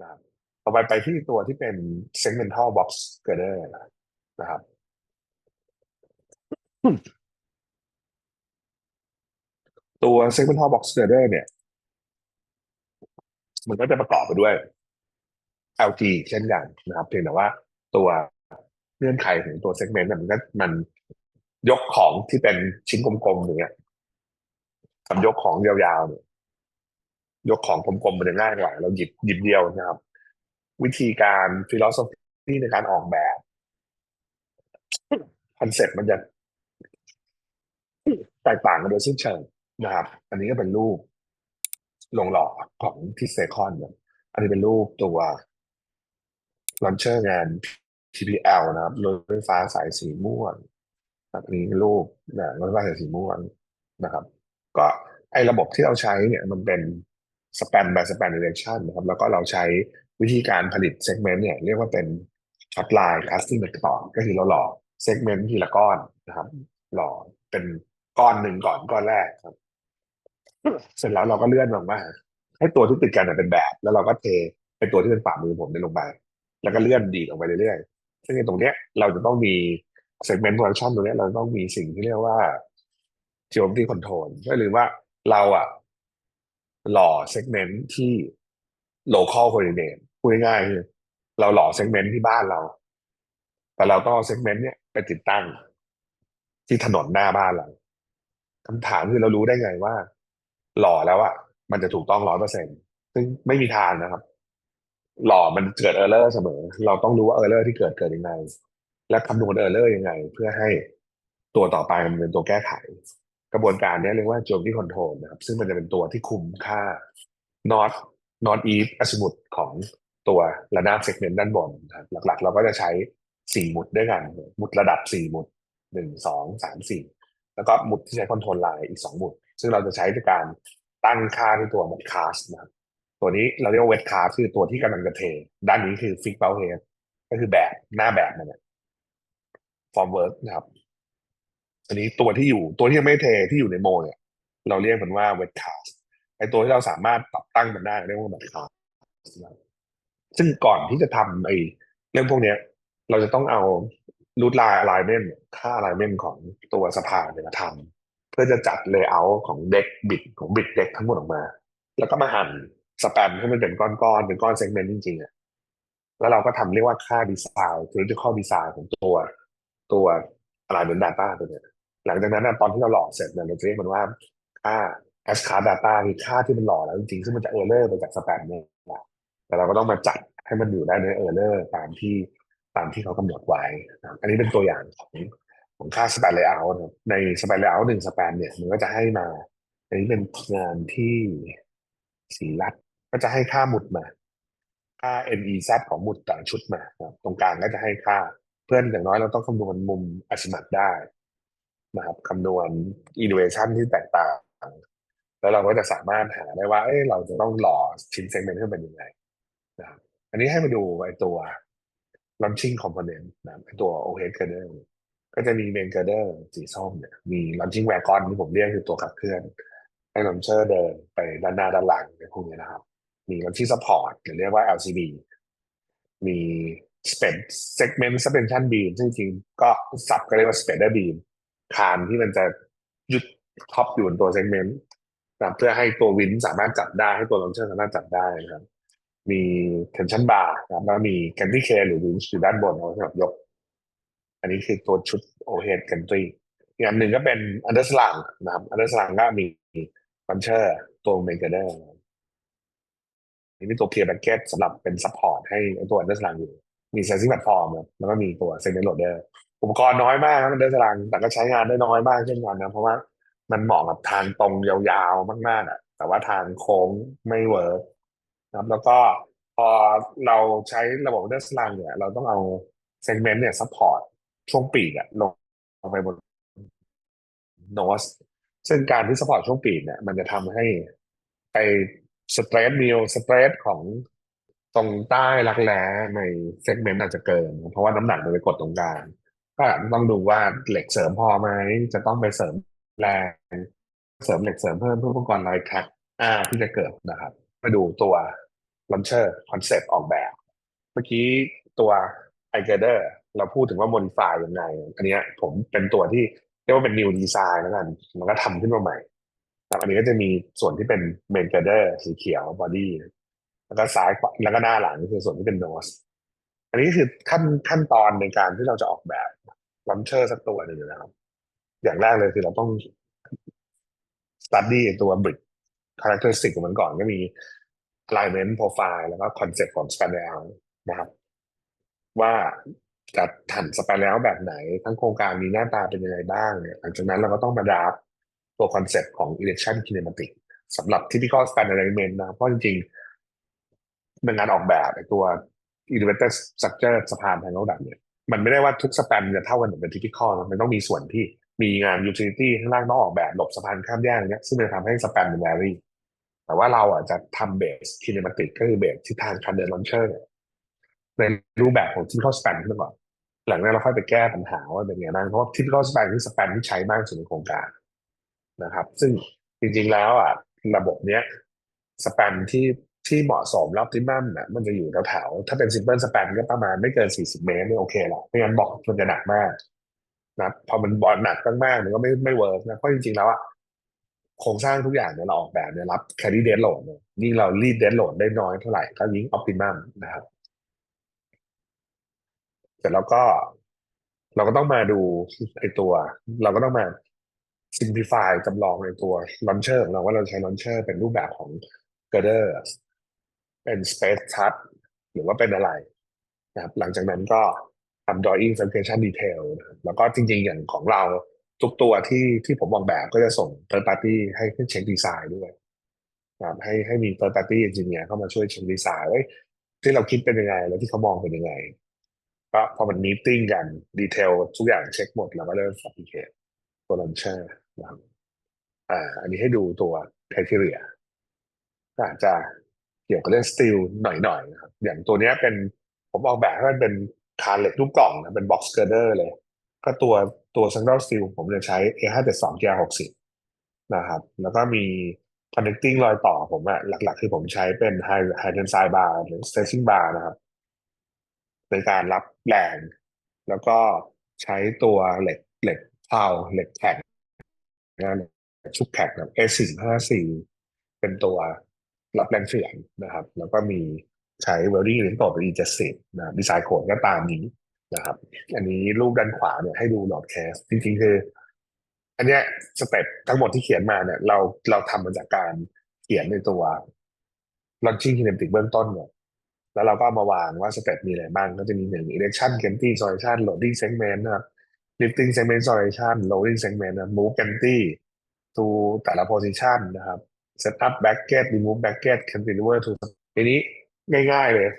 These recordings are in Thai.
นะครับต่อไปไปที่ตัวที่เป็น segmental box girder นะครับตัว segmental box girder เนี่ย มันก็จะประกอบไปด้วย LG เช่นกันนะครับ เพียงแต่ว่าตัวเงื่อนไขของตัว segment มันก็มันยกของที่เป็นชิ้นกลมๆอย่างเงี้ยกับยกของยาวๆเนี่ย ยกของกลมๆมันจะง่ายกว่าเราหยิบหยิบเดียวนะครับ วิธีการฟิโลโซฟีในการออกแบบคอนเซ็ปต์มันจะแตกต่างกันโดยสิ้นเชิงนะครับ อันนี้ก็เป็นรูปลงหล่อของที่เซคอนเนี่ยอันนี้เป็นรูปตัวลอนเชอร์งาน TPL นะครับรถไฟฟ้าสายสีม่วงอันนี้รูปนะรถไฟฟ้าสายสีม่วงนะครับ ก็ไอ้ระบบที่เราใช้เนี่ยมันเป็น span by span direction นะครับแล้วก็เราใช้วิธีการผลิต segment เนี่ยเรียกว่าเป็น short line casting method ก็คือเราหล่อ segment ทีละก้อนนะครับ หล่อเป็นก้อนหนึ่งก่อนก้อนแรกครับ เสร็จแล้วเราก็เลื่อนลงมา ให้ตัวที่ติดกันเป็นแบบ แล้วเราก็เทเป็นตัวที่เป็นฝ่ามือผมในลงไปแล้วก็เลื่อนดีดออกไปเรื่อยๆซึ่งในตรงเนี้ยเราจะต้องมี segment production ตรงเนี้ยเราต้องมีสิ่งที่เรียกว่า geometry control ก็หรือว่าเราอะ หล่อ segment ที่ local coordinate พูดง่ายๆคือเราหล่อ segment ที่บ้านเรา แต่เราต้องเอา segment เนี้ยไปติดตั้ง ที่ถนนหน้าบ้านเราคำถามคือเรารู้ได้ไงว่า หล่อแล้วอะมันจะถูกต้องร้อยเปอร์เซ็นซึ่งไม่มีทางนะครับ หล่อมันเกิดเออร์เลอร์เสมอ เราต้องรู้ว่าเออร์เลอร์ที่เกิดเกิดยังไง และคำนวณเออร์เลอร์ยังไง เพื่อให้ตัวต่อไปมันเป็นตัวแก้ไข กระบวนการนี้เรียกว่า geometry control นะครับ ซึ่งมันจะเป็นตัวที่คุมค่า north north east azimuth ของตัวระนาบ segment ด้านบนนะครับหลักๆ เราก็จะใช้สี่หมุดด้วยกันหมุดระดับสี่หมุดหนึ่งสองสามสี่แล้วก็หมุดที่ใช้คอนโทรลไลน์อีกสองหมุด ซึ่งเราจะใช้ในการตั้งค่าที่ตัว mat cast นะครับตัวนี้เราเรียกว่า wet cast คือตัวที่กำลังจะเท ด้านนี้คือ fix bow head ก็คือแบบหน้าแบบมันเนี่ย form work นะครับ อันนี้ตัวที่อยู่ตัวที่ยังไม่เทที่อยู่ในโมเนี่ยเราเรียกมันว่า wet cast ไอตัวที่เราสามารถปรับตั้งมันได้เรียกว่า mat cast ซึ่งก่อนที่จะทำไอเรื่องพวกเนี้ย เราจะต้องเอารูทไลน์ alignment ค่า alignment ของตัวสะพานเนี่ยมาทำเพื่อจะจัด layout ของเด็กบิดของบิดเด็กทั้งหมดออกมา แล้วก็มาหั่นสแปมให้มันเป็นก้อนๆเป็นก้อนเซกเมนต์จริงๆอะแล้วเราก็ทำเรียกว่าค่าดีไซน์ theoretical design ของตัวตัว alignment data ตัวเนี้ย หลังจากนั้นตอนที่เราหล่อเสร็จเนี่ยเราจะเรียกมันว่าค่า as card data คือค่าที่มันหล่อแล้วจริงๆซึ่งมันจะ error ไปจากสแปมเนี่ยแต่เราก็ต้องมาจัดให้มันอยู่ได้ใน error ตามที่ตามที่เขากำหนดไว้ อันนี้เป็นตัวอย่างของของค่า span layout ใน span layout หนึ่ง span เนี่ยมันก็จะให้มา อันนี้เป็นงานที่สีรัดก็จะให้ค่าหมุดมาค่า NEZ ของหมุดแต่ละชุดมา ตรงกลางก็จะให้ค่า เพื่อนอย่างน้อยเราต้องคำนวณมุมอชิมัตได้ นะครับคำนวณ innovation ที่แตกต่าง แล้วเราก็จะสามารถหาได้ว่าเอ้ยเราจะต้องหล่อชิ้นเซกเมนต์ให้เป็นยังไงนะครับอันนี้ให้มาดูไอ้ตัว launching component นะไอ้ตัว o h e a d girder ก็จะมี main girder สีส้มเนี่ยมี launching wagon ที่ผมเรียกคือตัวขับเคลื่อน ให้ launcher เดินไปด้านหน้าด้านหลังในพวกนี้นะครับ มี launching support หรือเรียกว่า LCB มี s p e n segment suspension beam ซึ่งจริงก็สับก็เรียกว่า spreader beam คาม์ที่มันจะยุดท็อปอยู่บนตัวเซกเมนต์นะเพื่อให้ตัววินสามารถจับได้ให้ตัวลอนเชอร์สามารถจับได้นะครับ มี tension bar นะแล้วมีแคนตี้เคหรือวินอยู่ด้านบนเอาสำหรับยก อันนี้คือตัวชุดโอเฮดแคนตี้อีกอันหนึ่งก็เป็นอันดั้งสลังนะครับอันดั้งสลังก็มีลอนเชอร์ตัวเมกเดอร์นี่เป็นตัวเพียร์แบ็กเก็ตสำหรับเป็นซัพพอร์ตให้ตัวอันเดอร์สลังอยู่ มีเซนซิงแพลตฟอร์มแล้วก็มีตัวเซนเนอร์โหลดเดอร์ ปกรณ์น้อยมากนะ underslang แต่ก็ใช้งานได้น้อยมากเช่นกันนะเพราะว่ามันเหมาะกับทางตรงยาวๆมากๆอะ แต่ว่าทางโค้งไม่เวิร์กนะครับ แล้วก็พอเราใช้ระบบเดสลังเนี่ย เราต้องเอาเซกเมนต์เนี่ยซัพพอร์ตช่วงปีกอะลงลงไปบนโนสซึ่งการที่ซัพพอร์ตช่วงปีกเนี่ย มันจะทำให้ไปสเตรทมิลสเตรทของตรงใต้รักแร้ในเซกเมนต์อาจจะเกิน เพราะว่าน้ำหนักมันไปกดตรงกลาง ก็ต้องดูว่าเหล็กเสริมพอไหมจะต้องไปเสริมแรงเสริมเหล็กเสริมเพิ่มเพื่อป้องกันรอยแคร็กอ่าที่จะเกิดนะครับมาดูตัว launcher concept ออกแบบ เมื่อกี้ตัว i g u i d e r เราพูดถึงว่า modify ยังไง อันนี้ผมเป็นตัวที่เรียกว่าเป็น new design แล้วกัน มันก็ทำขึ้นมาใหม่ครับอันนี้ก็จะมีส่วนที่เป็น main girder สีเขียว body แล้วก็ซ้ายแล้วก็หน้าหลังก็คือส่วนที่เป็น nose อันนี้คือขั้นขั้นตอนในการที่เราจะออกแบบ launcher สักตัวหนึ่งนะครับ อย่างแรกเลยคือเราต้อง study ตัว brick characteristic ของมันก่อนก็มี alignment profile แล้วก็ concept ของ span layout นะครับ ว่าจะถันส pan layout แบบไหน ทั้งโครงการมีหน้าตาเป็นยังไงบ้างเนี่ยหลังจากนั้นเราก็ต้องมาดาฟตัว concept ของ erection kinematic สำหรับ typical span alignment นะเพราะจริงๆในงานออกแบบตัว elevator structure สะพานทางระดับเนี่ยมันไม่ได้ว่าทุกส p ปนจะเท่ากันเหมือนเป็น typical นะมันต้องมีส่วนที่มีงาน utility ข้างล่างต้องออกแบบหลบสะพานข้ามแยกเงี้ยซึ่งมันทำให้ส p ปนมัน vary แต่ว่าเราอะจะทำเบส kinematic ก็คือเบสทิศทางการเดิน launcher เนี่ยในรูปแบบของ typical span ขึ้นมาก่อนหลังนั้นเราค่อยไปแก้ปัญหาว่าเป็นไงบ้างเพราะว่า typical span คือ span ที่ใช้มากที่สุดในโครงการนะครับ ซึ่งจริงๆแล้วอะระบบเนี้ย span ที่ ที่เหมาะสมรอบที่มั่นน่ะมันจะอยู่แถวๆถ้าเป็น simple span ก็ประมาณไม่เกิน 40 เมตรไม่โอเคหรอกไม่งั้นบอกมันจะหนักมากนะพอมันบอลหนักมากๆมันก็ไม่ไม่เวิร์กนะเพราะจริงๆแล้วอะโครงสร้างทุกอย่างเนี่ยเราออกแบบเนี่ยรับ carry dead load เนี่ยยิ่งเรา lead dead load ได้น้อยเท่าไหร่ก็ยิ่ง optimum นะครับเสร็จแล้วก็เราก็ต้องมาดูไอตัว เราก็ต้องมา simplify จำลองในตัว launcher ของเราว่าเราใช้ launcher เป็นรูปแบบของ girder เป็น space touch หรือว่าเป็นอะไรนะครับหลังจากนั้นก็ทำ drawing specification detail นะครับแล้วก็จริงๆ อย่างของเราทุกตัวที่ที่ผมออกแบบก็จะส่ง third party ให้เช็คดีไซน์ด้วยนะครับให้ให้มี third party engineer เข้ามาช่วยเช็คดีไซน์ว่าที่เราคิดเป็นยังไง แล้วที่เขามองเป็นยังไงก็พอมันมีติ้งกันดีเทลทุกอย่างเช็คหมดแล้วก็เริ่ม fabricate ตัว launcher นะครับอ่าอันนี้ให้ดูตัว criteria ก็อาจจะ เกี่ยวกับเรื่องสตีลหน่อยๆนะครับอย่างตัวนี้เป็นผมออกแบบให้มันเป็นคานเหล็กรูปกล่องนะเป็นบ็อกซ์เกอร์เดอร์เลย ก็ตัวตัวซังดอลสตีลผมจะใช้ A572 GR60 นะครับ แล้วก็มี connecting รอยต่อผมอะหลักๆ คือผมใช้เป็น high high tensile bar หรือ stretching bar นะครับในการรับแรง แล้วก็ใช้ตัวเหล็กเหล็กเพาเหล็กแข็งนะชุบแข็งแบบ A454 เป็นตัว รับแรงเฉื่อยนะครับ แล้วก็มีใช้ welding ลิงก์ต่อเป็น E70 นะดีไซน์โคดก็ตามนี้นะครับ อันนี้รูปด้านขวาเนี่ยให้ดูหลอดแคสจริงๆคือ อันเนี้ยสเต็ปทั้งหมดที่เขียนมาเนี่ย เราเราทำมาจากการเขียนในตัว launching kinematic เบื้องต้นเนี่ยแล้วเราก็มาวางว่าสเต็ปมีอะไรบ้าง ก็จะมีหนึ่ง erection gantry solution loading segment นะครับ lifting segment solution loading segment นะ move gantry to แต่ละ position นะครับ set up bracket remove bracket cantilever to ทีนี้ง่ายๆเลย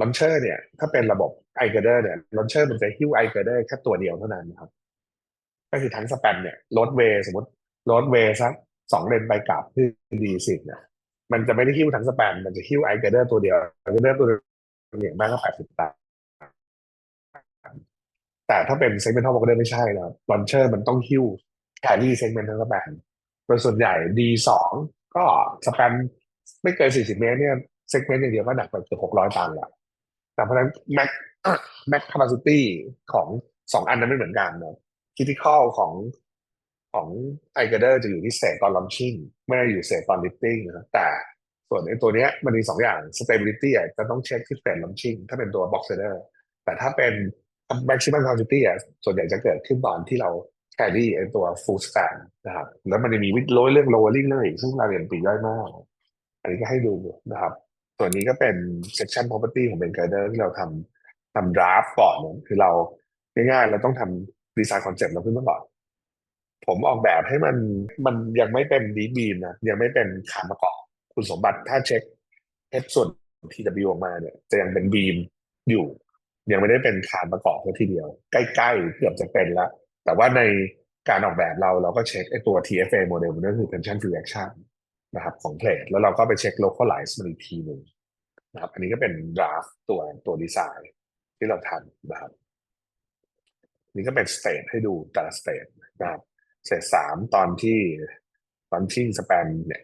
launcher เนี่ย ถ้าเป็นระบบ i g i r d e r เนี่ย launcher มันจะหิ้ว i g i r d e r แค่ตัวเดียวเท่านั้นนะครับ ก็คือทั้งสแปนเนี่ยรถเวย์สมมติรถเวย์สักสองเลนไปกลับที่ดีสิบเนี่ยมันจะไม่ได้หิ้วทั้งสแปนมันจะหิ้วไอเกอร์เดอร์ตัวเดียวไอเกอร์เดอร์ตัวเดียวเนี่ยมากก็แปดสิบตันแต่ถ้าเป็นเซกเมนทัลบอกเดอร์ไม่ใช่นะครับลอนเชอร์มันต้องหิ้วแครี่เซกเมนทั้งสแปน โดยส่วนใหญ่ D2 ก็สแปนไม่เกิน 40 เมตรเนี่ยเซกเมนต์อย่างเดียวก็หนักไปเกือบ600 ตันแล้วแต่เพราะฉะนั้นแม็กแม็กคาปาซิตี้ของสองอันนั้นไม่เหมือนกันนะคิทิคอลของของไอเกอร์เดอร์จะอยู่ที่เศษตอนลัมชิ่งไม่ได้อยู่เศษตอนลิฟติ้งนะแต่ส่วนไอตัวเนี้ยมันมีสองอย่าง stability อะจะต้องเช็คที่เศษลัมชิ่งถ้าเป็นตัว box header แต่ถ้าเป็น maximum capacity อะส่วนใหญ่จะเกิดขึ้นตอนที่เรา แครี่ไอตัว full span นะครับ แล้วมันจะมีวิดโรยเรื่อง lowering เรื่องอีกซึ่งรายละเอียดปีย่อยมาก อันนี้ก็ให้ดูนะครับ ส่วนนี้ก็เป็น section property ของ Ben Guider ที่เราทำทำ draft ก่อนคือเราง่ายๆเราต้องทำดีไซน์คอนเซ็ปต์เราขึ้นมาก่อน ผมออกแบบให้มันมันยังไม่เป็นดีบีมนะยังไม่เป็นคานประกอบคุณสมบัติถ้าเช็คเอฟส่วน TW ออกมาเนี่ยจะยังเป็นบีมอยู่ ยังไม่ได้เป็นคานประกอบแค่ทีเดียว ใกล้ๆเกือบจะเป็นแล้ว แต่ว่าในการออกแบบเราเราก็เช็คไอตัว TFA โมเดลมันก็คือ tension free action นะครับของเพลทแล้วเราก็ไปเช็ค localize มันอีกทีหนึ่งนะครับอันนี้ก็เป็น draft ตัวตัวดีไซน์ที่เราทำนะครับนี่ก็เป็นสเตทให้ดูแต่ละสเตทนะครับสเตทสามตอนที่ launching span เนี่ย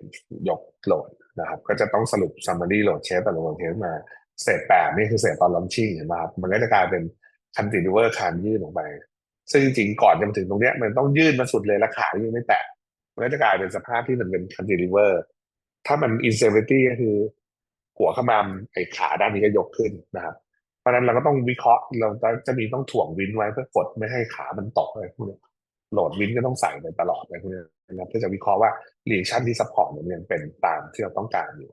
ยกโหลดนะครับ ก็จะต้องสรุป summary โหลดเชฟแต่ละโหลดเชฟมาเศษแปดนี่คือเศษตอน launching เห็นไหมครับมันก็จะกลายเป็น cantilever คานยื่นออกไป ซึ่งจริงๆก่อนจะมาถึงตรงเนี้ย มันต้องยื่นมาสุดเลยและขายังไม่แตะมันก็จะกลายเป็นสภาพที่มันเป็น cantilever ถ้ามัน instability ก็คือ หัวขมามไอ้ขาด้านนี้ก็ยกขึ้นนะครับเพราะฉะนั้นเราก็ต้องวิเคราะห์เราจะมีต้องถ่วงวินไว้เพื่อกดไม่ให้ขามันตกอะไรพวกนี้โหลดวินก็ต้องใส่ไปตลอดอะไรพวกนี้นะครับเพื่อจะวิเคราะห์ว่า reaction ที่ support เนี่ยมันยังเป็นตามที่เราต้องการอยู่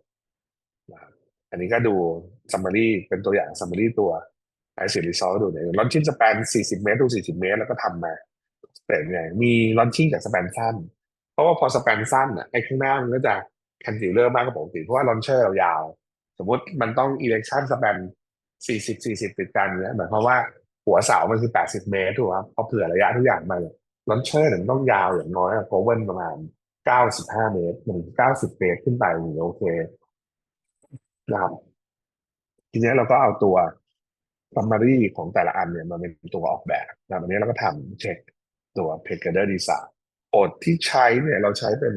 นะครับอันนี้ก็ดู summary เป็นตัวอย่าง summary ตัว i c result ดูเนี่ย launching span 40 เมตรดู 40 เมตร แล้วก็ทำมาเป็นไงมี launching จาก span สั้น เพราะว่าพอ span สั้นอะไอ้ข้างหน้ามันก็จะ cantilever มากกว่าปกติเพราะว่า launcher เรายาว สมมติมันต้อง election span 40 40 ติดกันเนี่ยหมายความว่าหัวเสามันคือ 80 เมตรถูกไหมครับพอเผื่อระยะทุกอย่างมาเนี่ย launcher เนี่ยมันต้องยาวอย่างน้อยอะ goven ประมาณ 95 เมตรถึง90 เมตรขึ้นไปโอเคนะครับทีนี้เราก็เอาตัว summary ของแต่ละอันเนี่ยมาเป็นตัวออกแบบนะครับอันนี้เราก็ทำเช็คตัว p a c a d e r design โอดที่ใช้เนี่ยเราใช้เป็น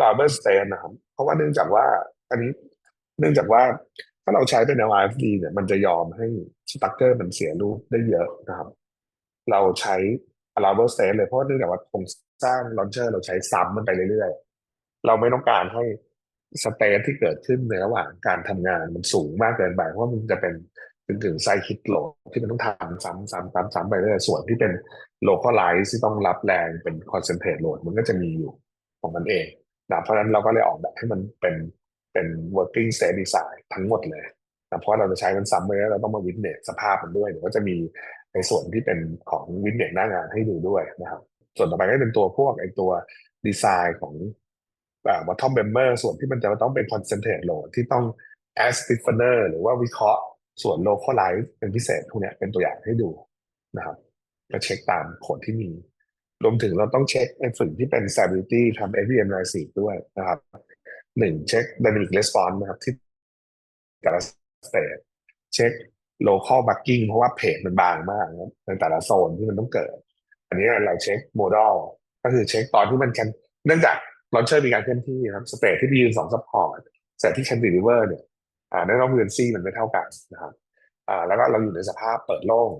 rubber stain นะครับ เพราะว่าเนื่องจากว่าอันนี้เนื่องจากว่าถ้าเราใช้เป็นแนว RFD เนี่ยมันจะยอมให้สตั๊กเกอร์มันเสียรูปได้เยอะนะครับ เราใช้ rubber stain เลยเพราะเนื่องจากว่าโครงสร้าง launcher เราใช้ซ้ำมันไปเรื่อยๆ เราไม่ต้องการให้สเตทที่เกิดขึ้นในระหว่างการทำงานมันสูงมากเกินไป เพราะมันจะเป็น ถึงถึงไซคิดโหลดที่มันต้องทำซ้ำซ้ำซ้ำซ้ำไปเรื่อยส่วนที่เป็นโลคอลไลซ์ที่ต้องรับแรงเป็นคอนเซนเทรตโหลดมันก็จะมีอยู่ของมันเองนะเพราะฉะนั้นเราก็เลยออกแบบให้มันเป็นเป็น working state design ทั้งหมดเลยนะเพราะเราจะใช้มันซ้ำไปแล้วเราต้องมาวินเนตสภาพมันด้วยเดี๋ยวก็จะมีในส่วนที่เป็นของวินเนตหน้างานให้ดูด้วยนะครับ ส่วนต่อไปก็เป็นตัวพวกไอตัวดีไซน์ของวัตทอมเบมเมอร์ส่วนที่มันจะต้องเป็นคอนเซนเทรตโหลดที่ต้องแอสติฟเนอร์หรือว่าวิเคราะห์ ส่วนโลคอลไลซ์เป็นพิเศษพวกนี้เป็นตัวอย่างให้ดูนะครับก็เช็คตามผลที่มี รวมถึงเราต้องเช็คในส่วนที่เป็น stability ทำ FVM รายสีด้วยนะครับหนึ่งเช็ค dynamic response นะครับที่แต่ละสเตจเช็ค local bugging เพราะว่าเพจมันบางมากนะในแต่ละโซนที่มันต้องเกิด อันนี้เราเช็คโมด e l ก็คือเช็คตอนที่มันแคนเนื่องจากลอนเชอร์มีการเคลื่อนที่ครับสเตทที่มียืนสองซัพพอร์ตแต่ที่แคนดิลิเวอร์เนี่ย อ่าในอบเรือนซีมันไม่เท่ากันนะครับอ่าแล้วก็เราอยู่ในสภาพเปิดโล่ง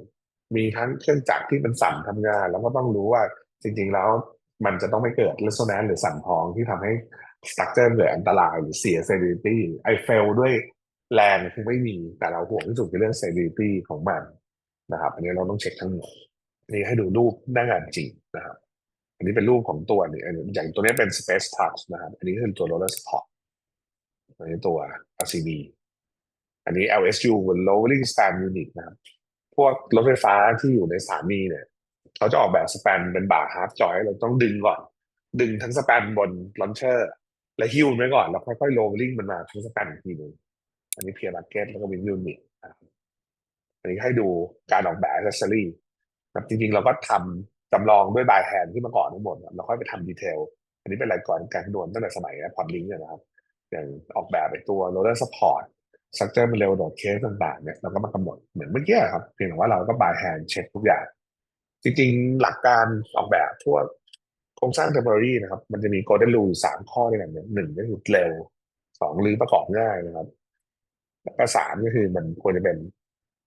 มีทั้งเครื่องจักรที่มันสั่นทำงาน แล้วก็ต้องรู้ว่าจริง ๆ แล้วมันจะต้องไม่เกิดเลสโซแนนหรือสั่นพองที่ทำให้สตั๊กเจอร์เกิดอันตรายหรือเสียเซนิตี้ไอเฟลด้วยแรงคงไม่มีแต่เราห่วงที่สุดคือเรื่องเซนิตี้ของมันนะครับ อันนี้เราต้องเช็คทั้งหมดนี่ให้ดูรูปหน้างานจริงนะครับ อันนี้เป็นรูปของตัวนี้อย่างตัวนี้เป็น Space Touch นะครับ อันนี้คือตัว Roller Support อันนี้ตัว RCB อันนี้ LSU Lowering Span Unit นะครับ พวกรถไฟฟ้าที่อยู่ในสถานีเนี่ยเขาจะออกแบบสแปนเป็นบาร์ฮาร์ดจอยเราต้องดึงก่อน ดึงทั้งสแปนบนลอนเชอร์ และฮิวไว้ก่อน แล้วค่อยๆโลลิ่งมันมาทั้งสแปนอีกทีหนึ่งอันนี้เพียร์มาร์เก็ตแล้วก็วินยูนิตอันนี้ให้ดูการออกแบบ accessory ครับจริงๆ เราก็ทำจำลองด้วยบายแฮนที่มาก่อนทั้งหมดเราค่อยไปทำดีเทล อันนี้เป็นรายก่อนการคำนวณตั้งแต่สมัยพอดลิงก์นะครับ อย่างออกแบบไปตัวโรลเลอร์สปอร์ต สตรัคเจอร์มันเร็วโดดเคสต่างๆเนี่ยเราก็มากำหนดเหมือนเมื่อกี้ครับเพียงแต่ว่าเราก็บายแฮนเช็คทุกอย่าง จริงๆ หลักการออกแบบทั่วโครงสร้างเทมเพอรี่นะครับ มันจะมีโกลเด้นรูสามข้อด้วยกันเนี่ยหนึ่งก็คือเร็วสองรื้อประกอบง่ายนะครับแล้วก็สามก็คือมันควรจะเป็น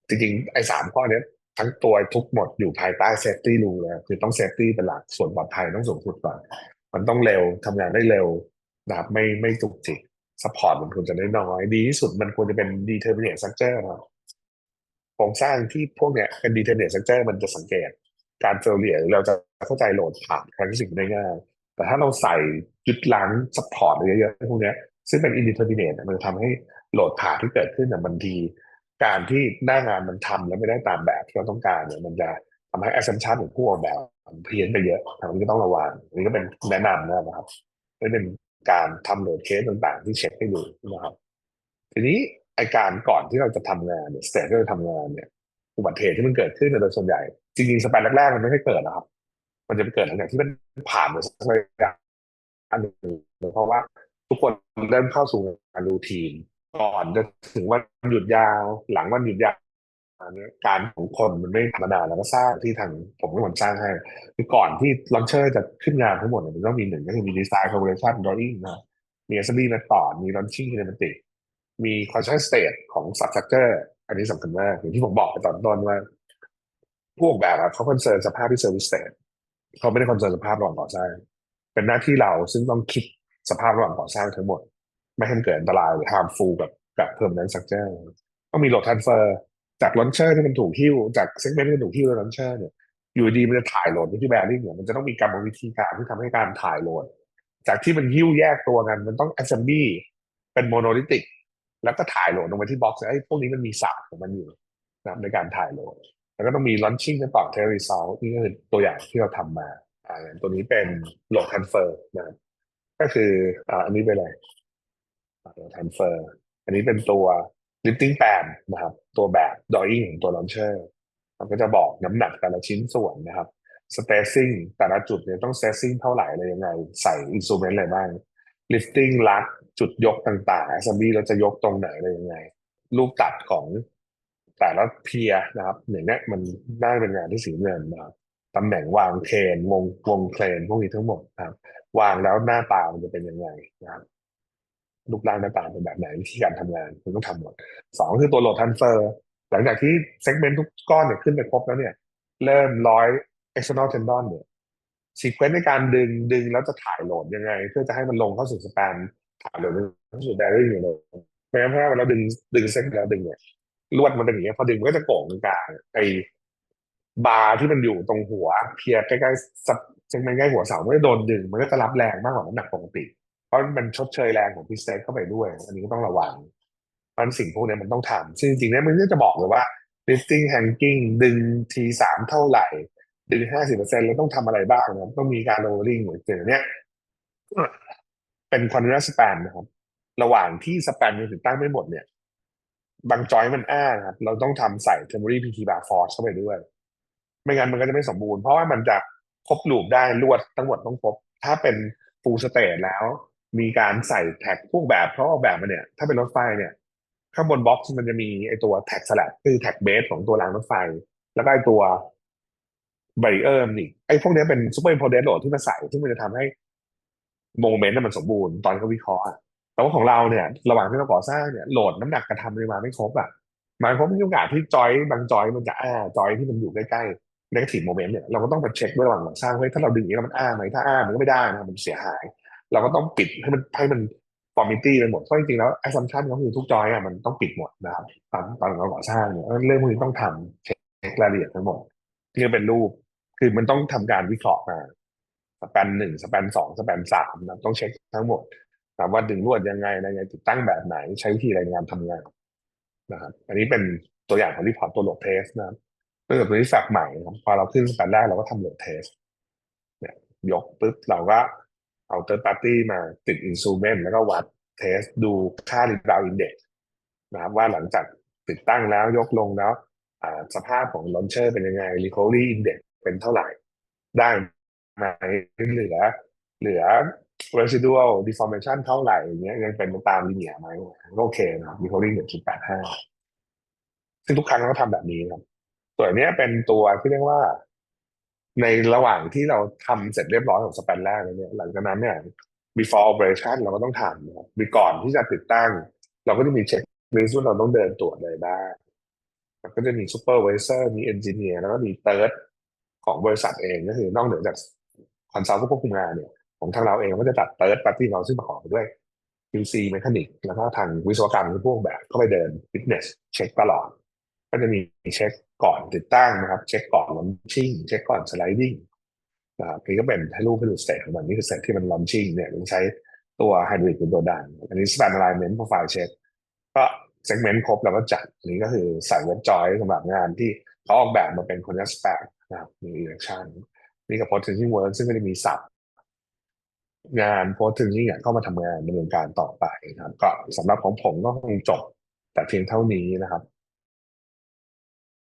จริงๆ ไอ้สามข้อเนี้ยทั้งตัวทุกหมดอยู่ภายใต้เซฟตี้รูเลยคือต้องเซฟตี้เป็นหลักส่วนปลอดภัยต้องสูงสุดก่อน มันต้องเร็วทำงานได้เร็วนะครับไม่ไม่จุกจิก ซัพพอร์ตมันควรจะได้น้อย ดีที่สุดมันควรจะเป็น determinate structure ครับโครงสร้างที่พวกเนี้ยเป็น determinate structure มันจะสังเกต การเฟลเลียเราจะเข้าใจโหลดผ่านครั้งสิ่งได้ง่าย แต่ถ้าเราใส่ยึดล้างซัพพอร์ตเยอะๆพวกเนี้ยซึ่งเป็น indeterminate มันจะทำให้โหลดผ่านที่เกิดขึ้นเนี่ยบางทีการที่หน้างานมันทำแล้วไม่ได้ตามแบบที่เราต้องการเนี่ยมันจะทำให้ assumption ของผู้ออกแบบเพี้ยนไปเยอะทางนี้ก็ต้องระวังนนี้ก็เป็นแนะนำนะครับนี่เป็น การทำโหลดเคสต่างๆ ที่เช็คให้ดูนะครับ ทีนี้ไอการก่อนที่เราจะทำงานเนี่ยสเตจที่เราทำงานเนี่ยอุบัติเหตุที่มันเกิดขึ้นโดยส่วนใหญ่ จริงๆสเปนแรกๆมันไม่ค่อยเกิดนะครับ มันจะไปเกิดหลังจากที่มันผ่านไปสักระยะอันหนึ่งเพราะว่าทุกคนเริ่มเข้าสู่งานรูทีน ก่อนจะถึงวันหยุดยาว หลังวันหยุดยาว อันนี้การของคนมันไม่ธรรมดาแล้วก็สร้างที่ทางผมเป็นคนสร้างให้คือก่อนที่ลอนเชอร์จะขึ้นงานทั้งหมดเนี่ยมันต้องมีหนึ่งก็คือมีดีไซน์คอม p พ t i o n drawing นะมี assembly method มี launching kinematic มี constraint state ของ substructure อันนี้สำคัญมากอย่างที่ผมบอกไปตอนต้นว่าผู้ออกแบบเขาคอนเซิร์นสภาพที่ service state เขาไม่ได้คอนเซิร์นสภาพระหว่างก่อสร้าง เป็นหน้าที่เราซึ่งต้องคิดสภาพระหว่างก่อสร้างทั้งหมด ไม่ให้มันเกิดอันตรายหรือ harmful กับกับ permanent structure ต้องมี load transfer จากลอนเชอร์ที่มันถูกหิ้วจากเซกเมนต์ที่มันถูกหิ้วในลอนเชอร์เนี่ยอยู่ดีมันจะถ่ายโหลดไปที่แบริ่งเนี่ยมันจะต้องมีกรรมวิธีการที่ทำให้การถ่ายโหลด จากที่มันหิ้วแยกตัวกัน มันต้อง assembly เป็นโมโนลิติก แล้วก็ถ่ายโหลดลงไปที่บ็อกซ์ไอ้พวกนี้มันมีศาสตร์ของมันอยู่นะในการถ่ายโหลด แล้วก็ต้องมี launching และต่อ test result นี่ก็คือตัวอย่างที่เราทำมาอ่าตัวนี้เป็น load transfer นะก็คืออ่าอันนี้ไปเลย load transfer อันนี้เป็นตัว lifting pan นะครับ ตัวแบบ drawing ของตัว launcher มันก็จะบอกน้ำหนักแต่ละชิ้นส่วนนะครับ spacing แต่ละจุดเนี่ยต้อง spacing เท่าไหร่อะไรยังไง ใส่ instrument อะไรบ้าง lifting ลักจุดยกต่างๆ assembly เราจะยกตรงไหนอะไรยังไง รูปตัดของแต่ละเพียนะครับอย่างนี้มันได้เป็นงานที่สีเงินนะครับตำแหน่งวางเครนวงวงเครนพวกนี้ทั้งหมดนะครับ วางแล้วหน้าตามันจะเป็นยังไงนะครับ รูปร่างหน้าตาเป็นแบบไหนวิธีการทำงานคุณต้องทำหมดสองคือตัวโหลดทันเฟอร์หลังจากที่เซกเมนต์ทุกก้อนเนี่ยขึ้นไปครบแล้วเนี่ย เริ่มร้อย external tendon เนี่ยซีเควนต์ในการดึงดึงแล้วจะถ่ายโหลดยังไง เพื่อจะให้มันลงเข้าสู่สแปนถ่ายโหลดเข้าสู่แบริ่งเลยไม่งั้นถ้าเราดึงดึงเซ็กแล้วดึงเนี่ยลวดมันเป็นอย่างเงี้ยพอดึงมันก็จะโก่งตรงกลางไอ้บาร์ที่มันอยู่ตรงหัวเพียใกล้ๆเซกเมนต์ใกล้หัวเสามันก็โดนดึง มันก็จะรับแรงมากกว่าน้ำหนักปกติ เพราะมันชดเชยแรงของพิเศษเข้าไปด้วย อันนี้ก็ต้องระวังเพราะสิ่งพวกนี้มันต้องทำซึ่งจริงๆเนี่ยมันก็จะบอกเลยว่า lifting hanging ดึงทีสามเท่าไหร่ ดึงห้าสิบเปอร์เซ็นต์แล้วต้องทำอะไรบ้างนะต้องมีการ lowering เหมือนเนี้ยเป็น continuous span นะครับ ระหว่างที่สแปนยังติดตั้งไม่หมดเนี่ย บางจอยมันอ้าครับ เราต้องทำใส่ temporary PT bar force เข้าไปด้วย ไม่งั้นมันก็จะไม่สมบูรณ์ เพราะว่ามันจะครบลูปได้ลวดทั้งหมดต้องครบ ถ้าเป็น full state แล้ว มีการใส่แท็กพวกแบบเพราะออกแบบมาเนี่ย ถ้าเป็นรถไฟเนี่ย ข้างบนบ็อกซ์มันจะมีไอตัวแท็กสลับคือแท็กเบสของตัวรางรถไฟ แล้วก็ไอตัวบริเออร์นี่ไอพวกนี้เป็นซูเปอร์อินโพเดนโหลดที่มาใส่ซึ่งมันจะทำให้โมเมนต์มันสมบูรณ์ตอนเขาวิเคราะห์แต่ว่าของเราเนี่ย ระหว่างที่เราก่อสร้างเนี่ยโหลดน้ำหนักกระทำเลยมาไม่ครบอะหมายความว่ามีโอกาสที่จอยบางจอยมันจะอ้าจอยที่มันอยู่ใกล้ๆ negative moment เนี่ยเราก็ต้องไปเช็คระหว่างก่อสร้างเฮ้ยถ้าเราดึงอย่างนี้แล้วมันอ้าไหมถ้าอ้ามันก็ไม่ได้นะมันเสียหาย เราก็ต้องปิดให้มันให้มันฟอร์มิตี้ไปหมดเพราะจริงๆแล้ว assumption ก็คือทุกจอยอะมันต้องปิดหมดนะครับตอนตอนเราก่อสร้างเนี่ยเรื่องพวกนี้ต้องทำเช็ครายละเอียดทั้งหมดที่เป็นรูป คือมันต้องทำการวิเคราะห์มาสแปนหนึ่งสแปนสองสแปนสามนะต้องเช็คทั้งหมดถามว่าดึงลวดยังไงอะไรไงติดตั้งแบบไหนใช้วิธีอะไรในการทำงานนะครับอันนี้เป็นตัวอย่างของรีพอร์ตตัวโหลดเทสนะครับเมื่อตัวนี้แฟกใหม่ครับพอเราขึ้นสแปนแรกเราก็ทำโหลดเทสเนี่ยยกปุ๊บเราก็ เอาเตอร์ปาร์ตี้มาติดอินซูเมนแล้วก็วัดเทสดูค่ารีบาวอินเด็กนะครับว่าหลังจากติดตั้งแล้วยกลงแล้วสภาพของลอนเชอร์เป็นยังไง recovery index เป็นเท่าไหร่ ได้ไหมเหลือ เหลือ residual deformation เท่าไหร่อย่างเงี้ยยังเป็นตามลิเนียไหมโอเคนะ recovery หนึ่งจุดแปดห้าซึ่งทุกครั้งเราก็ทำแบบนี้ครับตัวนี้เป็นตัวที่เรียกว่า ในระหว่างที่เราทำเสร็จเรียบร้อยของสแปนแรกแล้วเนี่ยหลังจากนั้นเนี่ย before operation เราก็ต้องทำมีก่อนที่จะติดตั้ง เราก็จะมีเช็คลิสต์ว่าเราต้องเดินตรวจอะไรบ้างก็จะมีซูเปอร์วิเซอร์มีเอนจิเนียร์แล้วก็มีเติร์ดของบริษัทเองก็คือนอกเหนือจากคอนซัลท์ผู้ควบคุมงานเนี่ยของทางเราเองก็จะตัดเติร์ดปาร์ตี้เราซึ่งประกอบไปด้วย QC เมคานิกแล้วก็ทางวิศวกรรมพวกแบบเข้าไปเดินฟิตเนสเช็คตลอด ก็จะมีเช็คก่อนติดตั้งนะครับ เช็คก่อนลอนชิ่งเช็คก่อนสไลดิ้งนะครับนี่ก็เป็นให้รูปให้ดูสเตของมันนี่คือสเตทที่มันลอนชิ่งเนี่ยมันใช้ตัวไฮดรอลิกเป็นตัวดัน อันนี้ span alignment profile check ก็เซกเมนต์ครบแล้วก็จัดอันนี้ก็คือใส่เว็บจอยสำหรับงานที่เขาออกแบบมาเป็นคนยัสแปกนะครับมีอิเล็กชันนี่กับ potential work ซึ่งก็จะมีสับงาน potential เข้ามาทำงานดำเนินการต่อไปนะครับ ก็สำหรับของผมก็คงจบแต่เพียงเท่านี้นะครับ